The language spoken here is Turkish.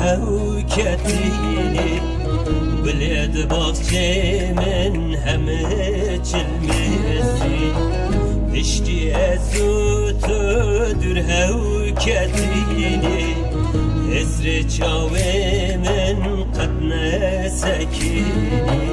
hevketini. Biled bahçe min heme çilmesi Pişti ezutudur hevketini. Ezre çave min qed nesekini